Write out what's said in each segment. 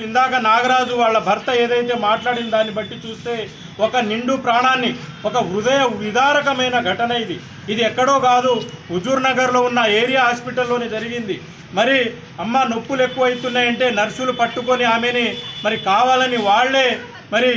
ఇప్పుడు ఇందాక నాగరాజు వాళ్ళ భర్త ఏదైతే మాట్లాడిన దాన్ని బట్టి చూస్తే ఒక నిండు ప్రాణాన్ని ఒక హృదయ విదారకమైన ఘటన ఇది. ఇది ఎక్కడో కాదు హుజూర్ నగర్లో ఉన్న ఏరియా హాస్పిటల్లోనే జరిగింది. మరి అమ్మ నొప్పులు ఎక్కువ అవుతున్నాయంటే నర్సులు పట్టుకొని ఆమెని మరి కావాలని వాళ్ళే మరి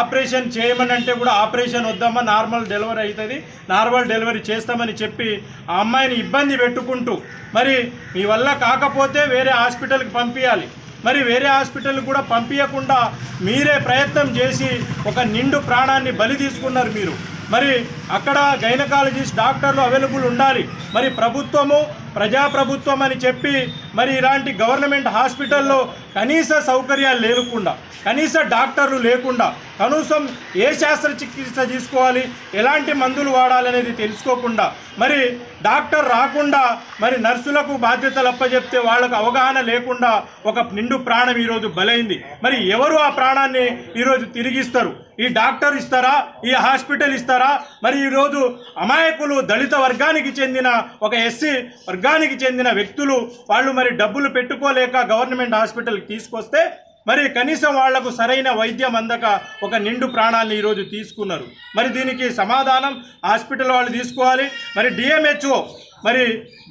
ఆపరేషన్ చేయమని అంటే కూడా ఆపరేషన్ వద్దమ్మా నార్మల్ డెలివరీ అవుతుంది. నార్మల్ డెలివరీ చేస్తామని చెప్పి ఆ అమ్మాయిని ఇబ్బంది పెట్టుకుంటూ మరి మీ వల్ల కాకపోతే వేరే హాస్పిటల్కి పంపించాలి మరి వేరే హాస్పిటల్ కూడా పంపించకుండా మీరే ప్రయత్నం చేసి ఒక నిండు ప్రాణాన్ని బలి తీసుకున్నారు మీరు. మరి అక్కడ గైనకాలజిస్ట్ డాక్టర్లు అవైలబుల్ ఉండాలి. మరి ప్రభుత్వము ప్రజాప్రభుత్వం అని చెప్పి మరి ఇలాంటి గవర్నమెంట్ హాస్పిటల్లో కనీస సౌకర్యాలు లేకుండా కనీస డాక్టర్లు లేకుండా కనీసం ఏ శస్త్రచికిత్స తీసుకోవాలి ఎలాంటి మందులు వాడాలనేది తెలుసుకోకుండా మరి డాక్టర్ రాకుండా మరి నర్సులకు బాధ్యతలు అప్పచెప్తే వాళ్ళకు అవగాహన లేకుండా ఒక నిండు ప్రాణం ఈరోజు బలైంది. మరి ఎవరు ఆ ప్రాణాన్ని ఈరోజు తిరిగిస్తారు? ఈ డాక్టర్ ఇస్తారా? ఈ హాస్పిటల్ ఇస్తారా? మరి ఈరోజు అమాయకులు దళిత వర్గానికి చెందిన ఒక ఎస్సీ వర్గానికి చెందిన వ్యక్తులు వాళ్ళు మరి డబ్బులు పెట్టుకోలేక గవర్నమెంట్ హాస్పిటల్ హాస్పిటల్కి తీసుకొస్తే మరి కనీసం వాళ్ళకు సరైన వైద్యం అందక ఒక నిండు ప్రాణాలను ఈరోజు తీసుకున్నారు. మరి దీనికి సమాధానం హాస్పిటల్ వాళ్ళు తీసుకోవాలి. మరి డిఎంహెచ్ఓ మరి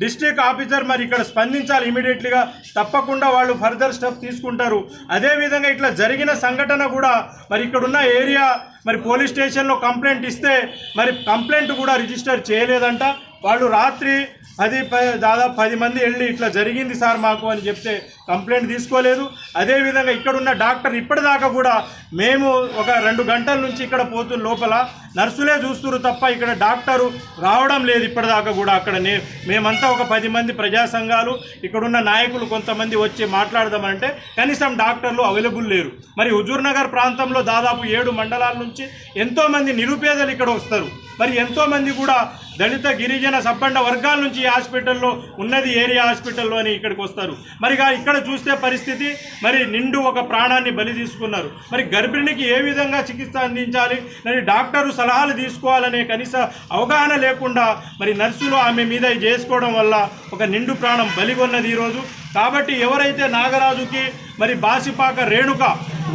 డిస్ట్రిక్ట్ ఆఫీసర్ మరి ఇక్కడ స్పందించాలి ఇమీడియట్లీగా. తప్పకుండా వాళ్ళు ఫర్దర్ స్టెప్ తీసుకుంటారు. అదేవిధంగా ఇట్లా జరిగిన సంఘటన కూడా మరి ఇక్కడున్న ఏరియా మరి పోలీస్ స్టేషన్లో కంప్లైంట్ ఇస్తే మరి కంప్లైంట్ కూడా రిజిస్టర్ చేయలేదంట. వాళ్ళు రాత్రి పది దాదాపు పది మంది వెళ్ళి ఇట్లా జరిగింది సార్ మాకు అని చెప్తే కంప్లైంట్ తీసుకోలేదు. అదేవిధంగా ఇక్కడున్న డాక్టర్ ఇప్పటిదాకా కూడా మేము ఒక రెండు గంటల నుంచి ఇక్కడ పోతున్న లోపల నర్సులే చూస్తున్నారు తప్ప ఇక్కడ డాక్టరు రావడం లేదు ఇప్పటిదాకా కూడా అక్కడ. నే- మేమంతా ఒక పది మంది ప్రజా సంఘాలు ఇక్కడున్న నాయకులు కొంతమంది వచ్చి మాట్లాడదామంటే కనీసం డాక్టర్లు అవైలబుల్ లేరు. మరి హుజూర్నగర్ ప్రాంతంలో దాదాపు ఏడు మండలాల నుంచి ఎంతోమంది నిరుపేదలు ఇక్కడ వస్తారు. మరి ఎంతోమంది కూడా దళిత గిరిజన సబ్బండ వర్గాల నుంచి ఈ హాస్పిటల్లో ఉన్నది ఏరియా హాస్పిటల్లో అని ఇక్కడికి వస్తారు. మరి ఇక్కడ చూస్తే పరిస్థితి మరి నిండు ఒక ప్రాణాన్ని బలి తీసుకున్నారు. మరి గర్భిణికి ఏ విధంగా చికిత్స అందించాలి? మరి డాక్టరు సలహాలు తీసుకోవాలనే కనీస అవగాహన లేకుండా మరి నర్సులు ఆమె మీద చేసుకోవడం వల్ల ఒక నిండు ప్రాణం బలిగొన్నది ఈరోజు కాబట్టి ఎవరైతే నాగరాజుకి మరి బాసిపాక రేణుక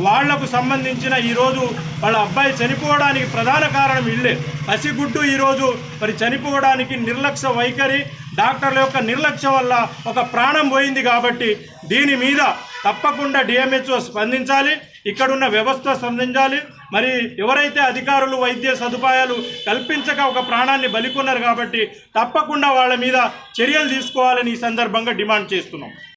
వాళ్ళకు సంబంధించిన ఈరోజు వాళ్ళ అబ్బాయి చనిపోవడానికి ప్రధాన కారణం ఇల్లే. పసిగుడ్డు ఈరోజు మరి చనిపోవడానికి నిర్లక్ష్య వైఖరి డాక్టర్ల యొక్క నిర్లక్ష్యం వల్ల ఒక ప్రాణం పోయింది కాబట్టి దీని మీద తప్పకుండా డిఎంహెచ్ఓ స్పందించాలి. ఇక్కడున్న వ్యవస్థ స్పందించాలి. మరి ఎవరైతే అధికారులు వైద్య సదుపాయాలు కల్పించక ఒక ప్రాణాన్ని బలికొన్నారు కాబట్టి తప్పకుండా వాళ్ళ మీద చర్యలు తీసుకోవాలని ఈ సందర్భంగా డిమాండ్ చేస్తున్నాం.